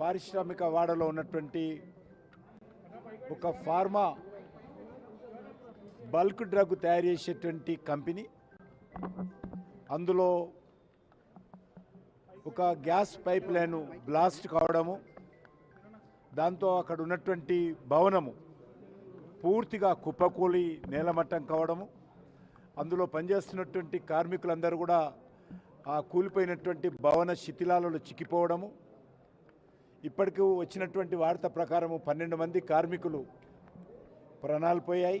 పారిశ్రామిక వాడలో ఉన్నటువంటి ఒక ఫార్మా బల్క్ డ్రగ్ తయారు చేసేటువంటి కంపెనీ. అందులో ఒక గ్యాస్ పైప్ లైన్ బ్లాస్ట్ కావడము దాంతో అక్కడ ఉన్నటువంటి భవనము పూర్తిగా కుప్పకూలి నేలమట్టం కావడము అందులో పనిచేస్తున్నటువంటి కార్మికులందరూ కూడా ఆ కూలిపోయినటువంటి భవన శిథిలాలలో చిక్కిపోవడము ఇప్పటికి వచ్చినటువంటి వార్త ప్రకారము పన్నెండు మంది కార్మికులు ప్రాణాలు పోయాయి.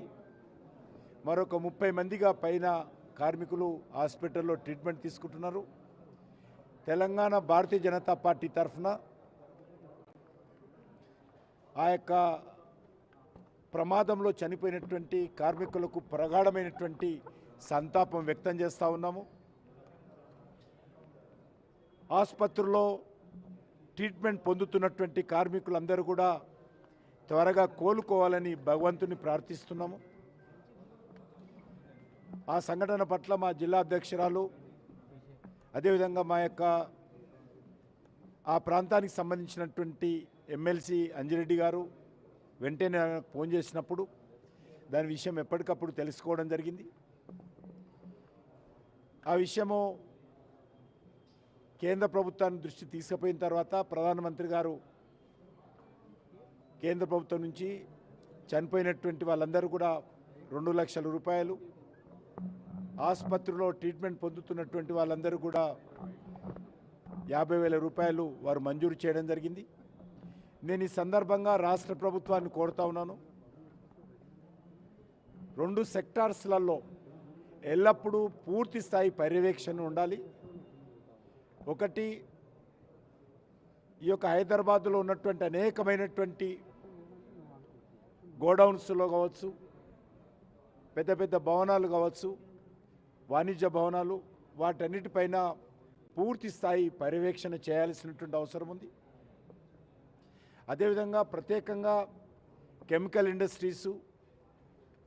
మరొక ముప్పై మందిగా పైన కార్మికులు హాస్పిటల్లో ట్రీట్మెంట్ తీసుకుంటున్నారు. తెలంగాణ భారతీయ జనతా పార్టీ తరఫున ఆ యొక్క ప్రమాదంలో చనిపోయినటువంటి కార్మికులకు ప్రగాఢమైనటువంటి సంతాపం వ్యక్తం చేస్తూ ఉన్నాము. ఆసుపత్రుల్లో ట్రీట్మెంట్ పొందుతున్నటువంటి కార్మికులందరూ కూడా త్వరగా కోలుకోవాలని భగవంతుని ప్రార్థిస్తున్నాము. ఆ సంఘటన పట్ల మా జిల్లా అధ్యక్షురాలు అదేవిధంగా మా యొక్క ఆ ప్రాంతానికి సంబంధించినటువంటి ఎమ్మెల్సీ అంజిరెడ్డి గారు వెంటనే ఫోన్ చేసినప్పుడు దాని విషయం ఎప్పటికప్పుడు తెలుసుకోవడం జరిగింది. ఆ విషయము కేంద్ర ప్రభుత్వాన్ని దృష్టి తీసుకుపోయిన తర్వాత ప్రధానమంత్రి గారు కేంద్ర ప్రభుత్వం నుంచి చనిపోయినటువంటి వాళ్ళందరూ కూడా రెండు లక్షల రూపాయలు ఆసుపత్రిలో ట్రీట్మెంట్ పొందుతున్నటువంటి వాళ్ళందరూ కూడా యాభై వేల రూపాయలు వారు మంజూరు చేయడం జరిగింది. నేను ఈ సందర్భంగా రాష్ట్ర ప్రభుత్వాన్ని కోరుతా ఉన్నాను. రెండు సెక్టార్స్లలో ఎల్లప్పుడూ పూర్తి స్థాయి పర్యవేక్షణ ఉండాలి. ఒకటి ఈ యొక్క హైదరాబాద్లో ఉన్నటువంటి అనేకమైనటువంటి గోడౌన్స్లో కావచ్చు పెద్ద పెద్ద భవనాలు కావచ్చు వాణిజ్య భవనాలు వాటన్నిటిపైన పూర్తి స్థాయి పర్యవేక్షణ చేయాల్సినటువంటి అవసరం ఉంది. అదేవిధంగా ప్రత్యేకంగా కెమికల్ ఇండస్ట్రీసు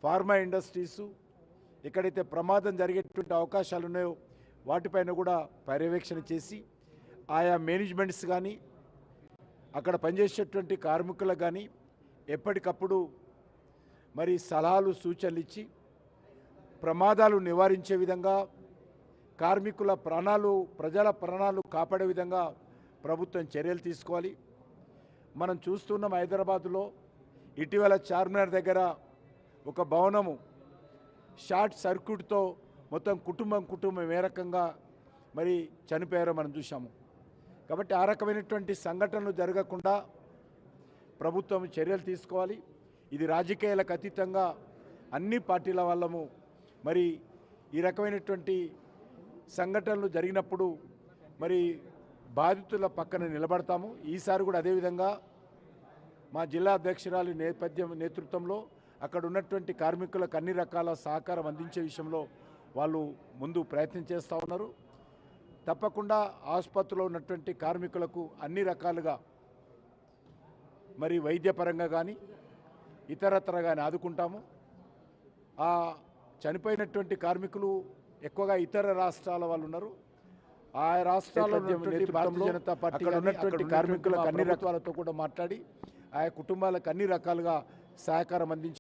ఫార్మా ఇండస్ట్రీసు ఎక్కడైతే ప్రమాదం జరిగేటువంటి అవకాశాలు ఉన్నాయో వాటిపైన కూడా పర్యవేక్షణ చేసి ఆయా మేనేజ్మెంట్స్ కానీ అక్కడ పనిచేసేటువంటి కార్మికులకు కానీ ఎప్పటికప్పుడు మరి సలహాలు సూచనలు ఇచ్చి ప్రమాదాలు నివారించే విధంగా కార్మికుల ప్రాణాలు ప్రజల ప్రాణాలు కాపాడే విధంగా ప్రభుత్వం చర్యలు తీసుకోవాలి. మనం చూస్తున్నాం హైదరాబాదులో ఇటీవల చార్మినార్ దగ్గర ఒక భవనము షార్ట్ సర్క్యూట్తో మొత్తం కుటుంబం కుటుంబం ఏ రకంగా మరి చనిపోయారో మనం చూసాము కాబట్టి ఆ రకమైనటువంటి సంఘటనలు జరగకుండా ప్రభుత్వం చర్యలు తీసుకోవాలి. ఇది రాజకీయాలకు అతీతంగా అన్ని పార్టీల వాళ్ళము మరి ఈ రకమైనటువంటి సంఘటనలు జరిగినప్పుడు మరి బాధితుల పక్కన నిలబడతాము. ఈసారి కూడా అదేవిధంగా మా జిల్లా అధ్యక్షురాలి నేపథ్యం నేతృత్వంలో అక్కడ ఉన్నటువంటి కార్మికులకు అన్ని రకాల సహకారం అందించే విషయంలో వాళ్ళు ముందు ప్రయత్నం చేస్తూ ఉన్నారు. తప్పకుండా ఆసుపత్రిలో ఉన్నటువంటి కార్మికులకు అన్ని రకాలుగా మరి వైద్యపరంగా కానీ ఇతరత్ర కానీ ఆదుకుంటాము. ఆ చనిపోయినటువంటి కార్మికులు ఎక్కువగా ఇతర రాష్ట్రాల వాళ్ళు ఉన్నారు. ఆ రాష్ట్రాల్లో ఉన్నటువంటి భారతీయ జనతా పార్టీ ఉన్నటువంటి కార్మికులకు అన్ని రకాలతో కూడా మాట్లాడి ఆయా కుటుంబాలకు అన్ని రకాలుగా సహకారం అందించి